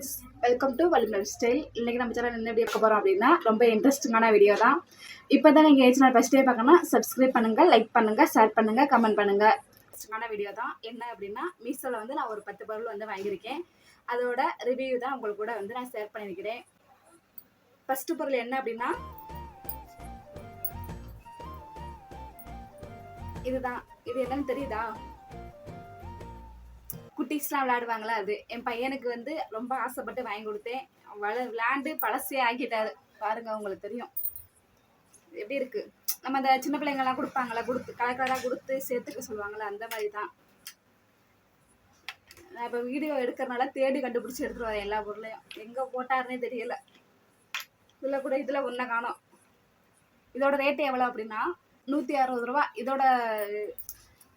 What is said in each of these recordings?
Friends welcome to வலிம் lifestyle இன்றைக்கி நம்ம சேனல் என்ன எப்படி இருக்க போகிறோம் அப்படின்னா ரொம்ப இன்ட்ரெஸ்டிங்கான வீடியோ தான். இப்போ தான் நீங்கள் ஏஜ் நான் ஃபஸ்ட் டே பார்க்கணும் சப்ஸ்கிரைப் பண்ணுங்கள் லைக் பண்ணுங்கள் ஷேர் பண்ணுங்கள் கமெண்ட் பண்ணுங்கள் இன்ட்ரெஸ்டிங்கான வீடியோ தான். என்ன அப்படின்னா மீஷோவில் வந்து நான் ஒரு பத்து பொருள் வந்து வாங்கியிருக்கேன். அதோட ரிவ்யூ தான் உங்களுக்கு கூட வந்து நான் ஷேர் பண்ணியிருக்கிறேன். ஃபஸ்ட்டு பொருள் என்ன அப்படின்னா இதுதான். இது என்னன்னு தெரியுதா? குட்டீஸ்லாம் விளையாடுவாங்களா அது? என் பையனுக்கு வந்து ரொம்ப ஆசைப்பட்டு வாங்கி கொடுத்தேன். வள விளையாண்டு பழசே ஆக்கிட்டாரு. பாருங்க உங்களுக்கு தெரியும். எப்படி இருக்கு? நம்ம அந்த சின்ன பிள்ளைங்கலாம் கொடுப்பாங்களா கொடுத்து கலர் கலராக கொடுத்து சேர்த்துக்க சொல்லுவாங்களா அந்த மாதிரி தான் நான் இப்போ வீடியோ எடுக்கிறனால தேடி கண்டுபிடிச்சி எடுத்துட்டு வரேன் எல்லா பொருளையும். எங்கே போட்டாருன்னே தெரியல. இதில் கூட இதில் ஒன்றை காணோம். இதோட ரேட்டு எவ்வளோ அப்படின்னா நூற்றி அறுபது ரூபா இதோட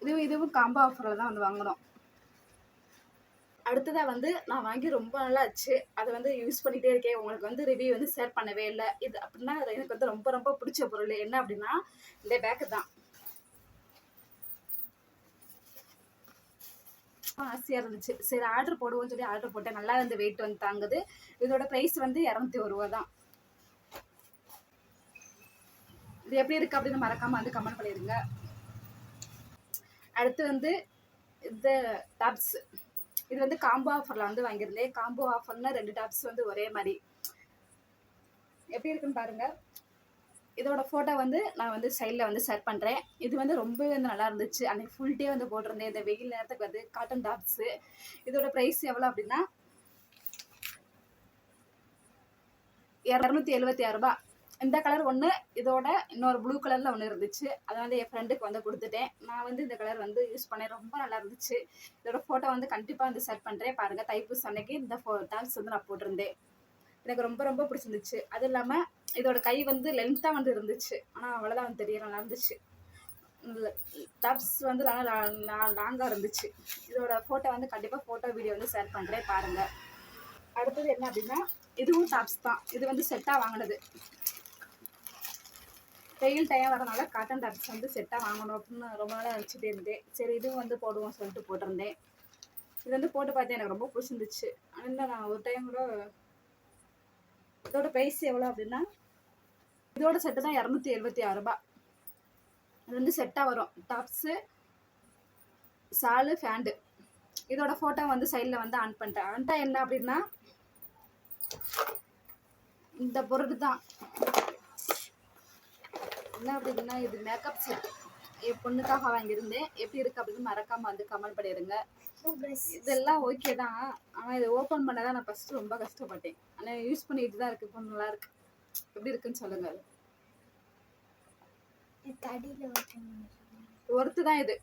இதுவும் இதுவும் காம்போ ஆஃபரில் தான் வந்து வாங்கினோம். அடுத்ததாக வந்து நான் வாங்கி ரொம்ப நல்லா ஆச்சு அதை வந்து யூஸ் பண்ணிகிட்டே இருக்கேன். உங்களுக்கு வந்து ரிவ்யூ வந்து ஷேர் பண்ணவே இல்லை. இது அப்படின்னா எனக்கு வந்து ரொம்ப ரொம்ப பிடிச்ச பொருள். என்ன அப்படின்னா இந்த பேக்கு தான். ஆசையாக இருந்துச்சு. சரி ஆர்டர் போடுவோம்னு சொல்லி ஆர்டர் போட்டேன். நல்லா வந்து வெயிட் வந்து தாங்குது. இதோட ப்ரைஸ் வந்து இரநூத்தி ஒரு ரூபா தான். இது எப்படி இருக்குது அப்படின்னு மறக்காமல் வந்து கமெண்ட் பண்ணிடுங்க. அடுத்து வந்து இந்த டாப்ஸ் இது வந்து காம்போ ஆஃபரில் வந்து வாங்கியிருந்தேன். காம்போ ஆஃபர்னா ரெண்டு டாப்ஸ் வந்து ஒரே மாதிரி. எப்படி இருக்குன்னு பாருங்க. இதோட ஃபோட்டோ வந்து நான் வந்து சைடில் வந்து ஷேர் பண்ணுறேன் இது வந்து ரொம்பவே வந்து நல்லா இருந்துச்சு. அன்னைக்கு ஃபுல் டே வந்து போட்டிருந்தேன். இந்த வெயில் நேரத்துக்கு வந்து காட்டன் டாப்ஸு இதோட ப்ரைஸ் எவ்வளோ அப்படின்னா? இரநூத்தி எழுபத்தி ஆறுரூபா இந்த கலர் ஒன்று இதோட இன்னொரு ப்ளூ கலரில் ஒன்று இருந்துச்சு. அதை வந்து என் ஃப்ரெண்டுக்கு வந்து கொடுத்துட்டேன். நான் வந்து இந்த கலர் வந்து யூஸ் பண்ணேன். ரொம்ப நல்லா இருந்துச்சு. இதோட ஃபோட்டோ வந்து கண்டிப்பாக வந்து செட் பண்ணுறேன் பாருங்கள் தைப்பூஸ் அன்னைக்கு இந்த ஃபோ டாப்ஸ் வந்து நான் போட்டிருந்தேன். எனக்கு ரொம்ப ரொம்ப பிடிச்சிருந்துச்சு. அது இல்லாமல் இதோட கை வந்து லென்த்தாக வந்து இருந்துச்சு. ஆனால் அவ்வளோதான் வந்து தெரியல நல்லா இருந்துச்சு. டாப்ஸ் வந்து நல்லா லாங்காக இருந்துச்சு. இதோட ஃபோட்டோ வந்து கண்டிப்பாக ஃபோட்டோ வீடியோ வந்து ஷேர் பண்ணுறேன் பாருங்கள் அடுத்தது என்ன அப்படின்னா இதுவும் டாப்ஸ் தான். இது வந்து செட்டாக வாங்கினது. வெயில் டைம் வரனால காட்டன் டாப்ஸ் வந்து செட்டாக வாங்கணும் அப்படின்னு ரொம்ப நாளாக வச்சுட்டு இருந்தேன். சரி இதுவும் வந்து போடுவோம் சொல்லிட்டு போட்டிருந்தேன். இது வந்து போட்டு பார்த்தேன் எனக்கு ரொம்ப பிடிச்சிருந்துச்சு. ஆனால் நான் ஒரு டைம் கூட இதோட ப்ரைஸ் எவ்வளோ அப்படின்னா இதோட செட்டு தான் இரநூத்தி எழுபத்தி ஆறு ரூபாய். இது வந்து செட்டாக வரும். டாப்ஸு சாலு ஃபேண்டு இதோட ஃபோட்டோ வந்து சைடில் வந்து ஆன் பண்ணிட்டேன். ஆன்ட்டா என்ன அப்படின்னா இந்த பொருள் தான். என்ன அப்படின்னா இது மேக்கப் செட் என் பொண்ணுக்காக வாங்கியிருந்தேன். எப்படி இருக்கு அப்படின்னு மறக்காம வந்து கமெண்ட் பண்ணிடுங்க. இதெல்லாம் ஓகே தான். ஆனால் இதை ஓப்பன் பண்ண தான் நான் ஃபஸ்ட்டு ரொம்ப கஷ்டப்பட்டேன். ஆனால் யூஸ் பண்ணிட்டு தான் இருக்கு. இப்போ நல்லா இருக்கு. எப்படி இருக்குன்னு சொல்லுங்க. ஒர்த்து தான் இது.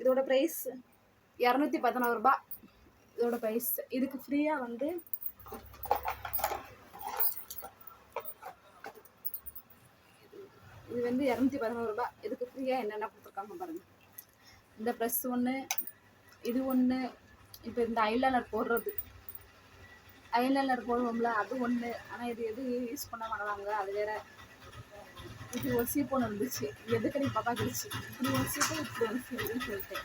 இதோட ப்ரைஸ் இரநூத்தி பதினோரு ரூபாய். இதோட ப்ரைஸ் இதுக்கு ஃப்ரீயாக வந்து இது வந்து இரநூத்தி பதினோரு ரூபாய். இதுக்கு ஃப்ரீயாக என்னென்ன கொடுத்துருக்காங்க பாருங்கள் இந்த ப்ரெஸ் ஒன்று இது ஒன்று இப்போ இந்த ஐலைனர் போடுறது. ஐலைனர் போடுவோம்ல அது ஒன்று ஆனால் இது எது யூஸ் பண்ண மாட்டாங்க. அது வேற. இது ஒரு சீப்பொன்று இருந்துச்சு எதுக்கு நீ பாப்பா கிடுச்சு இப்படி ஒரு சீப்பு இப்படி ஒரு சீப்புன்னு சொல்லிட்டேன்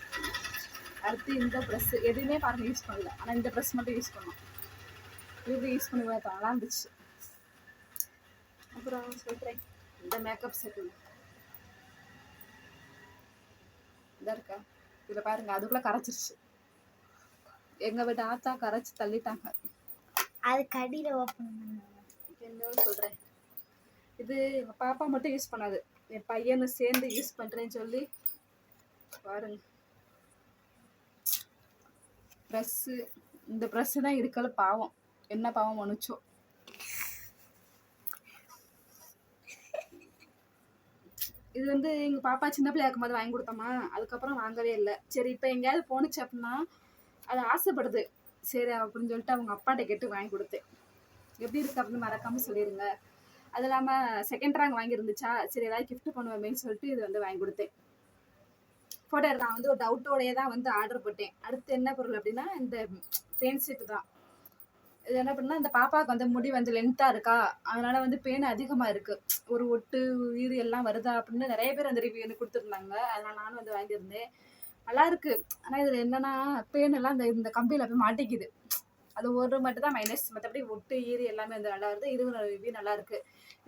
அடுத்து இந்த ப்ரெஸ்ஸு எதுவுமே பாருங்கள் யூஸ் பண்ணல. ஆனால் இந்த ப்ரெஸ் மட்டும் யூஸ் பண்ணோம். இது யூஸ் பண்ணி நல்லா இருந்துச்சு. அப்புறம் சொல்கிறேன் இந்த மேக்கப் செட்டு இதாக இருக்கா? இதில் பாருங்க அதுக்குள்ளே கரைச்சிருச்சு. எங்கள் வீட்டு ஆத்தா கரைச்சி தள்ளிட்டாங்க. அது கடியில் ஓப்பன் என்ன சொல்கிறேன் இது எங்கள் பாப்பா மட்டும் யூஸ் பண்ணாது. என் பையனும் சேர்ந்து யூஸ் பண்ணுறேன்னு சொல்லி பாருங்க. ப்ரெஸ்ஸு இந்த ப்ரெஸ்ஸு தான் இருக்கல பாவம். என்ன பாவம் ஒன்றுச்சோ இது வந்து எங்கள் பாப்பா சின்ன பிள்ளையா இருக்கும்போது வாங்கி கொடுத்தோமா? அதுக்கப்புறம் வாங்கவே இல்லை. சரி இப்போ எங்கேயாவது போணுச்சு அப்படின்னா அது ஆசைப்படுது. சரி அப்படின்னு சொல்லிட்டு அவங்க அப்பாட்ட கேட்டு வாங்கி கொடுத்தேன். எப்படி இருக்கு அப்படின்னு மறக்காமல் சொல்லிடுங்க அது இல்லாமல் செகண்ட் ரேங்க் வாங்கியிருந்துச்சா? சரி ஏதாவது கிஃப்ட் பண்ணுவேன்னு சொல்லிட்டு இது வந்து வாங்கி கொடுத்தேன். ஃபோட்டோ நான் வந்து ஒரு டவுட்டோடையே தான் வந்து ஆர்டர் போட்டேன். அடுத்து என்ன பொருள் அப்படின்னா இந்த பெயின் செட்டு தான். என்ன பண்ணா இந்த பாப்பாவுக்கு வந்து முடி வந்து லென்த்தாக இருக்கா? அதனால வந்து பேன் அதிகமாக இருக்கு. ஒரு ஒட்டு உயிர் எல்லாம் வருதா அப்படின்னு நிறைய பேர் அந்த ரிவ்யூ எனக்கு கொடுத்துருந்தாங்க. அதனால நானும் வந்து வாங்கியிருந்தேன். நல்லா இருக்கு. ஆனால் இதில் என்னன்னா பேன் எல்லாம் இந்த இந்த கம்பியில் போய் மாட்டிக்குது. அது ஒரு மட்டும் தான் மைனஸ் மற்றபடி ஒட்டு ஈரி எல்லாமே வந்து நல்லா வருது. இதுவும் ரிவ்யூ நல்லா இருக்கு.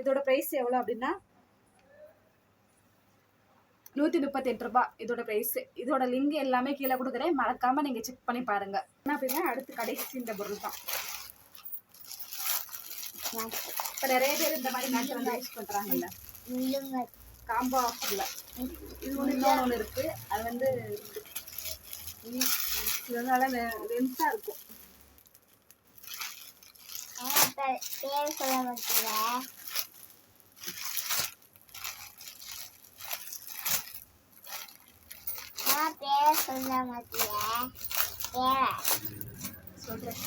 இதோட ப்ரைஸ் எவ்வளோ அப்படின்னா நூற்றி முப்பத்தெட்டு ரூபாய் இதோட ப்ரைஸ் இதோட லிங்க் எல்லாமே கீழே கொடுக்குறேன். மறக்காம நீங்கள் செக் பண்ணி பாருங்க. என்ன அப்படின்னா அடுத்து கடைசி இந்த பொருள் தான் இப்போ நிறைய பேர் இந்த மாதிரி மேட்ச் வந்து யூஸ் பண்ணுறாங்கல்ல காம்போ ஆஃபரில் இது ஒன்று இன்னொன்று ஒன்று இருக்குது அது வந்து இது வந்து நல்லா லென்த்தாக இருக்கும் பேர் சொல்ல மாட்டீங்க நான் பேர் சொல்ல மாட்டீங்க. பேர் சொல்கிறேன்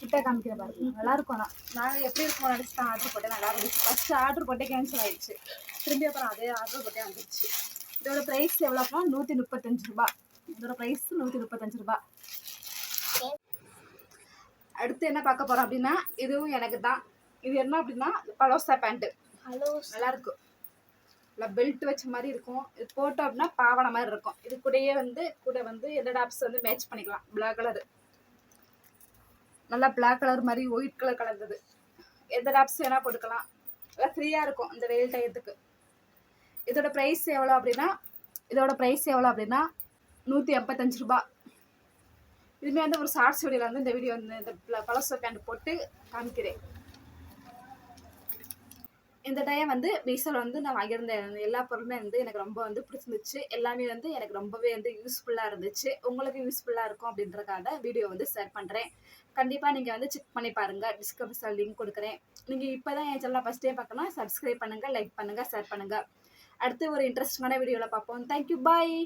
கிட்ட காமிக்கிற பாருங்க நல்லா இருக்கும் ஆனால் நான் எப்படி இருக்கும் நினச்சி தான் ஆர்டர் போட்டேன். நல்லா இருந்துச்சு. ஃபஸ்ட்டு ஆர்டர் போட்டே கேன்சல் ஆயிடுச்சு. திரும்பி அப்புறம் அதே ஆர்டர் போட்டே வந்துருச்சு. இதோட ப்ரைஸ் எவ்வளோப்பா நூற்றி முப்பத்தஞ்சு ரூபா. இதோட ப்ரைஸ் நூற்றி முப்பத்தஞ்சு ரூபா. அடுத்து என்ன பார்க்க போகிறோம் அப்படின்னா இதுவும் எனக்கு தான். இது என்ன அப்படின்னா பலோசா பேண்ட்டு ஹலோ நல்லா இருக்கும் இல்லை பெல்ட் வச்ச மாதிரி இருக்கும். இது போட்டோம் அப்படின்னா பாவாடை மாதிரி இருக்கும். இது கூடயே வந்து கூட வந்து எந்த டாப்ஸ் வந்து மேட்ச் பண்ணிக்கலாம். பிளாக் கலரு நல்லா பிளாக் கலர் மாதிரி ஒயிட் கலர் கலந்தது. எந்த டாப்ஸ் வேணால் போட்டுக்கலாம் நல்லா ஃப்ரீயாக இருக்கும் இந்த வெயில் டயத்துக்கு. இதோட ப்ரைஸ் எவ்வளோ அப்படின்னா இதோட ப்ரைஸ் எவ்வளோ அப்படின்னா நூற்றி எண்பத்தஞ்சு ரூபா இதுமே வந்து ஒரு ஷார்ட்ஸ் வீடியோவில் வந்து இந்த வீடியோ வந்து இந்த பழசோ பேண்ட் போட்டு காமிக்கிறேன். இந்த டைம் வந்து மீஷோவில் வந்து நான் வாங்கியிருந்த எல்லா பொருளுமே வந்து எனக்கு ரொம்ப வந்து பிடிச்சிருந்துச்சு. எல்லாமே வந்து எனக்கு ரொம்பவே வந்து யூஸ்ஃபுல்லாக இருந்துச்சு. உங்களுக்கு யூஸ்ஃபுல்லாக இருக்கும் அப்படின்றக்காக வீடியோ வந்து ஷேர் பண்ணுறேன் கண்டிப்பாக நீங்கள் வந்து செக் பண்ணி பாருங்கள் டிஸ்கிரிப்ஷன் லிங்க் கொடுக்குறேன். நீங்கள் இப்போ தான் என் சேனலை ஃபஸ்ட் டைம் பார்க்கணும் சப்ஸ்கிரைப் பண்ணுங்கள் லைக் பண்ணுங்கள் ஷேர் பண்ணுங்கள் அடுத்து ஒரு இன்ட்ரெஸ்டிங்கான வீடியோவில் பார்ப்போம். Thank you bye